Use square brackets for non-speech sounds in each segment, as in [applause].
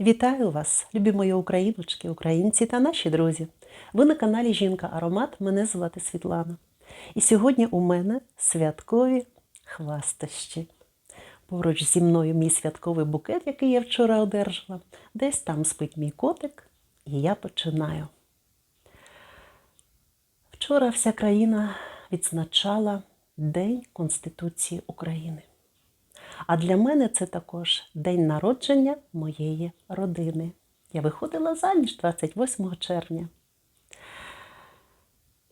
Вітаю вас, любі мої україночки, українці та наші друзі. Ви на каналі Жінка Аромат. Мене звати Світлана. І сьогодні у мене святкові хвастощі. Поруч зі мною мій святковий букет, який я вчора одержала. Десь там спить мій котик, і я починаю. Вчора вся країна відзначала День Конституції України. А для мене це також день народження моєї родини. Я виходила заміж 28 червня.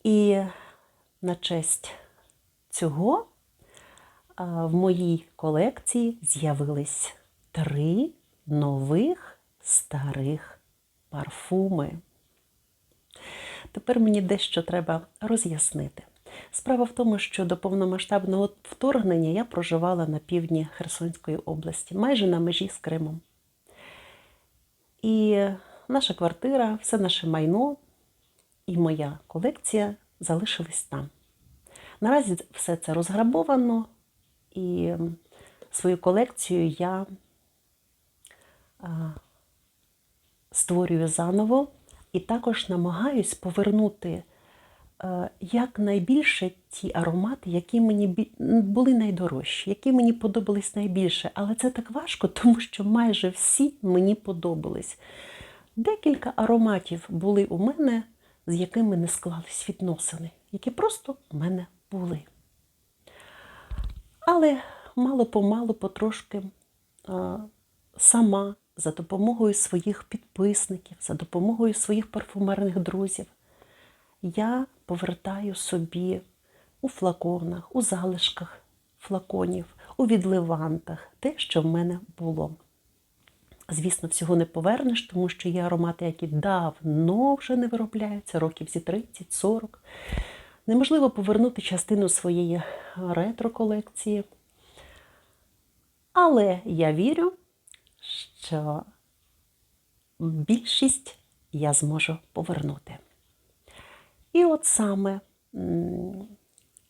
І на честь цього в моїй колекції з'явились три нових старих парфуми. Тепер мені дещо треба роз'яснити. Справа в тому, що до повномасштабного вторгнення я проживала на півдні Херсонської області, майже на межі з Кримом. І наша квартира, все наше майно і моя колекція залишились там. Наразі все це розграбовано, і свою колекцію я створюю заново і також намагаюсь повернути е, якнайбільше ті аромати, які мені були найдорожчі, які мені подобались найбільше. Але це так важко, [laughs] тому що майже всі мені подобались. Декілька ароматів були у мене, з якими не склались відносини, які просто у мене були. Але мало-помалу, потрошки сама за допомогою своїх підписників, за допомогою своїх парфумерних друзів, я повертаю собі у флаконах, у залишках флаконів, у відливантах те, що в мене було. Звісно, всього не повернеш, тому що є аромати, які давно вже не виробляються, років зі 30-40. Неможливо повернути частину своєї ретро-колекції. Але я вірю, що більшість я зможу повернути. І от саме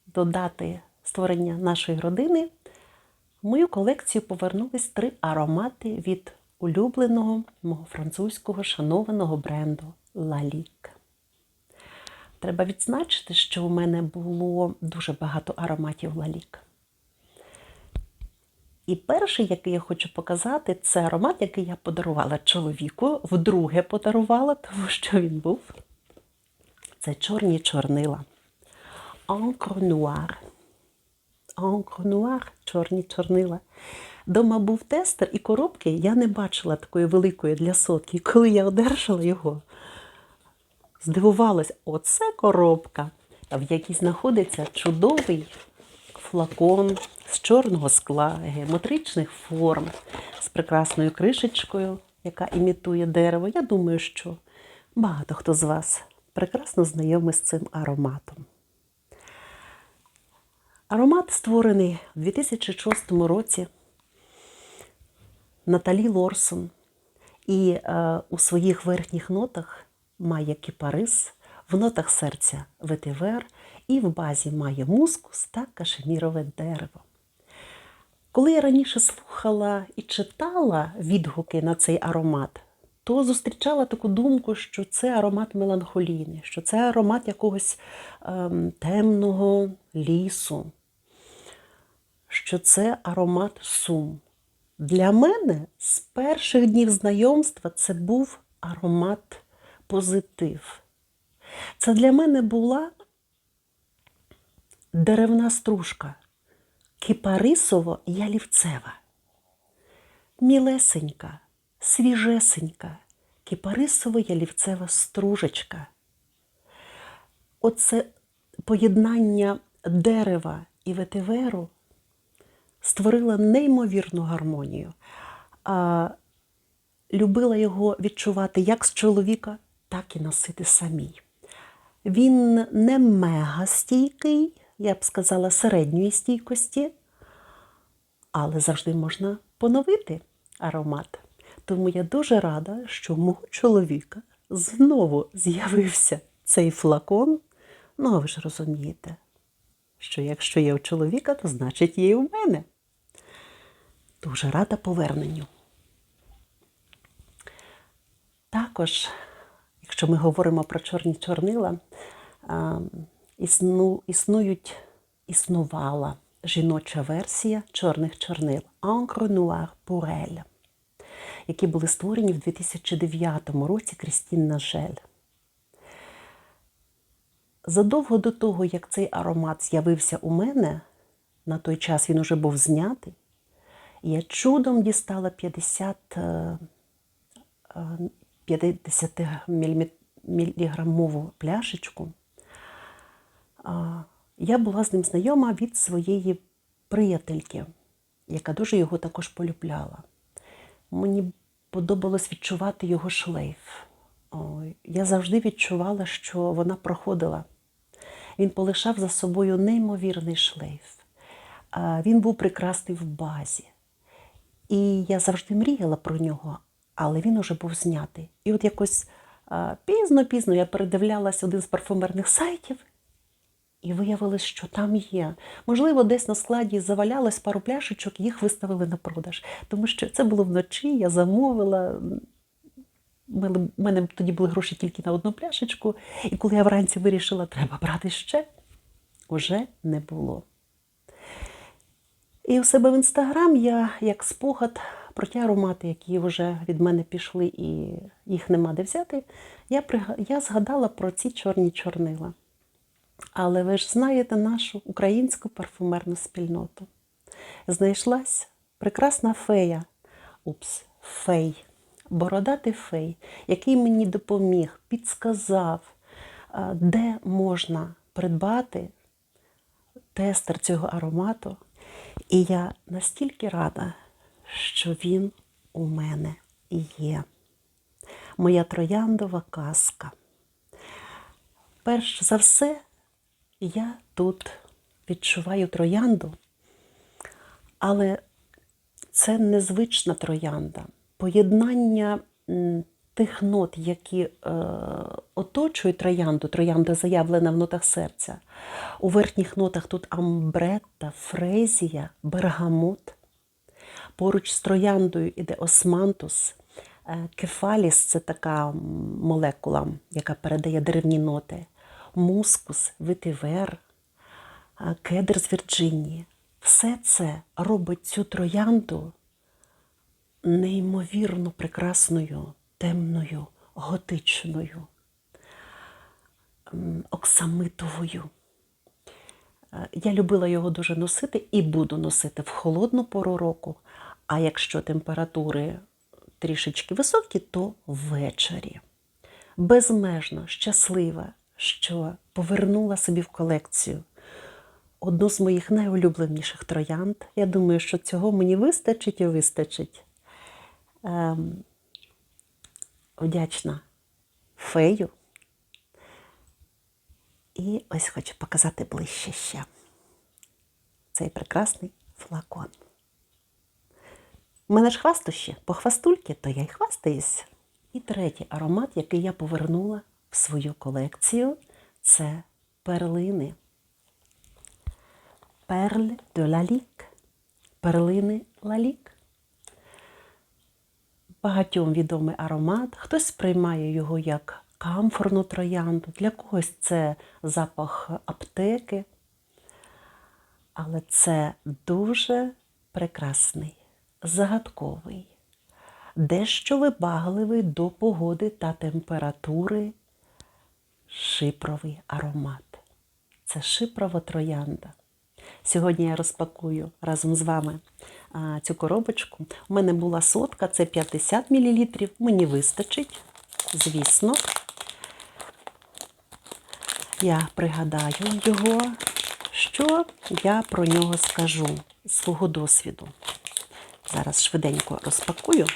до дати створення нашої родини в мою колекцію повернулись три аромати від улюбленого мого французького шанованого бренду Лалік. Треба відзначити, що у мене було дуже багато ароматів Лалік. І перший, який я хочу показати, це аромат, який я подарувала чоловіку, вдруге подарувала, тому що він був. Це чорні чорнила. Encre Noir. Чорні чорнила. Дома був тестер і коробки я не бачила такої великої для сотки. Коли я одержала його, здивувалась, оце коробка, в якій знаходиться чудовий флакон з чорного скла, геометричних форм, з прекрасною кришечкою, яка імітує дерево. Я думаю, що багато хто з вас прекрасно знайомий з цим ароматом. Аромат створений у 2006 році Наталі Лорсон. І е, у своїх верхніх нотах має кіпарис, в нотах серця ветивер і в базі має мускус та кашемірове дерево. Коли я раніше слухала і читала відгуки на цей аромат, то зустрічала таку думку, що це аромат меланхолійний, що це аромат якогось ем, темного лісу, що це аромат сум. Для мене з перших днів знайомства це був аромат позитив. Це для мене була деревна стружка, кипарисово-ялівцева, мілесенька, свіжесенька, кипарисово-ялівцева стружечка. Оце поєднання дерева і ветиверу створила неймовірну гармонію. А, любила його відчувати як з чоловіка, так і носити самій. Він не мега стійкий, я б сказала, середньої стійкості, але завжди можна поновити аромат. Тому я дуже рада, що у мого чоловіка знову з'явився цей флакон. Ну, а ви ж розумієте, що якщо є у чоловіка, то значить є і у мене. Дуже рада поверненню. Також, якщо ми говоримо про чорні чорнила, існу, існують, існувала жіноча версія чорних чорнил Encre Noir pour які були створені в 2009 році Крістін Нажель. Задовго до того, як цей аромат з'явився у мене, на той час він уже був знятий, я чудом дістала 50 е, е, 50 міліграмову пляшечку. Я була з ним знайома від своєї приятельки, яка дуже його також полюбляла. Мені подобалось відчувати його шлейф. Я завжди відчувала, що вона проходила. Він полишав за собою неймовірний шлейф. Він був прекрасний в базі. І я завжди мріяла про нього, але він уже був знятий. І от якось пізно-пізно я передивлялась один з парфумерних сайтів, і виявилось, що там є. Можливо, десь на складі завалялось пару пляшечок, їх виставили на продаж. Тому що це було вночі, я замовила. У мене тоді були гроші тільки на одну пляшечку, і коли я вранці вирішила, треба брати ще, уже не було. І у себе в інстаграм я як спогад про ті аромати, які вже від мене пішли і їх нема де взяти, я, я згадала про ці чорні чорнила. Але ви ж знаєте нашу українську парфумерну спільноту. Знайшлась прекрасна фея, упс, фей, бородатий фей, який мені допоміг, підсказав, де можна придбати тестер цього аромату. І я настільки рада, що він у мене є. Моя трояндова казка. Перш за все, я тут відчуваю троянду, але це незвична троянда. Поєднання тих нот, які е, оточують троянду, троянда заявлена в нотах серця. У верхніх нотах тут амбретта, фрезія, бергамот. Поруч з трояндою іде османтус. Е, кефаліс це така молекула, яка передає деревні ноти. Мускус, ветивер, е, кедр з Вірджинії. Все це робить цю троянду неймовірно прекрасною, темною, готичною, оксамитовою. Е, я любила його дуже носити і буду носити в холодну пору року. А якщо температури трішечки високі, то ввечері. Безмежно щаслива, що повернула собі в колекцію одну з моїх найулюбленіших троянд. Я думаю, що цього мені вистачить і вистачить. Ем, Вдячна фею. І ось хочу показати ближче ще цей прекрасний флакон. У мене ж хвастощі, по хвастульки, то я й хвастаюсь. І третій аромат, який я повернула в свою колекцію, це перлини. Перль де лалік. Перлини лалік. Багатьом відомий аромат. Хтось сприймає його як камфорну троянду, для когось це запах аптеки. Але це дуже прекрасний, загадковий, дещо вибагливий до погоди та температури шипровий аромат. Це шипрова троянда. Сьогодні я розпакую разом з вами цю коробочку. У мене була сотка, це 50 мл. Мені вистачить, звісно. Я пригадаю його, що я про нього скажу з свого досвіду. Зараз швиденько розпакую.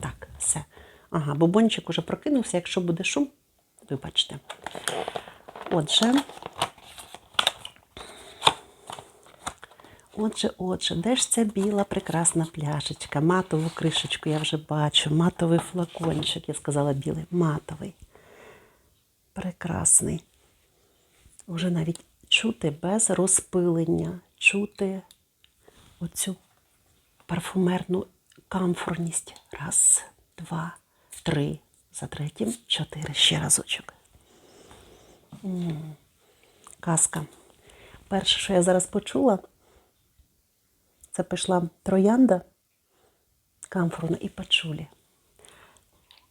Так, все. Ага, бубончик уже прокинувся, якщо буде шум, вибачте. Отже, отже, отже, де ж ця біла прекрасна пляшечка? Матову кришечку я вже бачу, матовий флакончик, я сказала білий, матовий. Прекрасний. Уже навіть чути без розпилення, чути оцю парфумерну камфорність. Раз, два, три. За третім, чотири. Ще разочок. Казка. Перше, що я зараз почула, це пішла троянда камфорна і пачулі.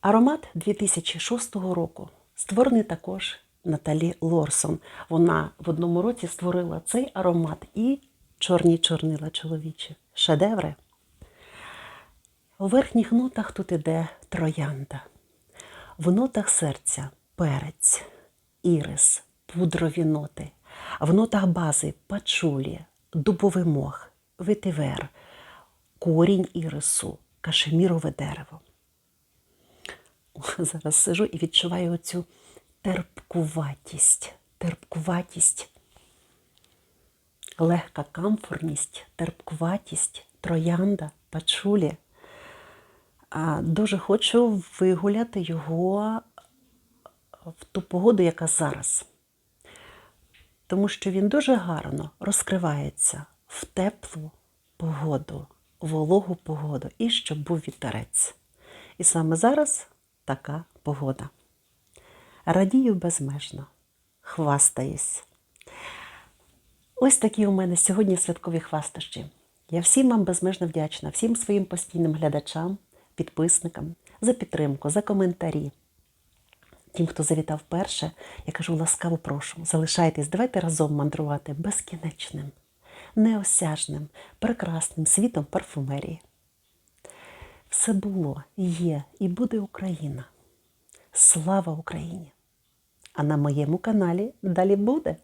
Аромат 2006 року створений також Наталі Лорсон. Вона в одному році створила цей аромат і чорні чорнила чоловічі. Шедеври. У верхніх нотах тут іде троянда. В нотах серця перець, ірис, пудрові ноти. В нотах бази пачулі, дубовий мох, ветивер, корінь ірису, кашемірове дерево. Зараз сижу і відчуваю оцю терпкуватість, терпкуватість, легка камфорність, терпкуватість, троянда, пачулі. Дуже хочу вигуляти його в ту погоду, яка зараз. Тому що він дуже гарно розкривається в теплу погоду, вологу погоду і щоб був вітерець. І саме зараз така погода. Радію безмежно, хвастаюсь. Ось такі у мене сьогодні святкові хвастощі. Я всім вам безмежно вдячна, всім своїм постійним глядачам, підписникам за підтримку, за коментарі. Тим, хто завітав вперше, я кажу ласкаво прошу, залишайтесь, давайте разом мандрувати безкінечним, неосяжним, прекрасним світом парфумерії. Все було, є і буде Україна. Слава Україні! А на моєму каналі далі буде.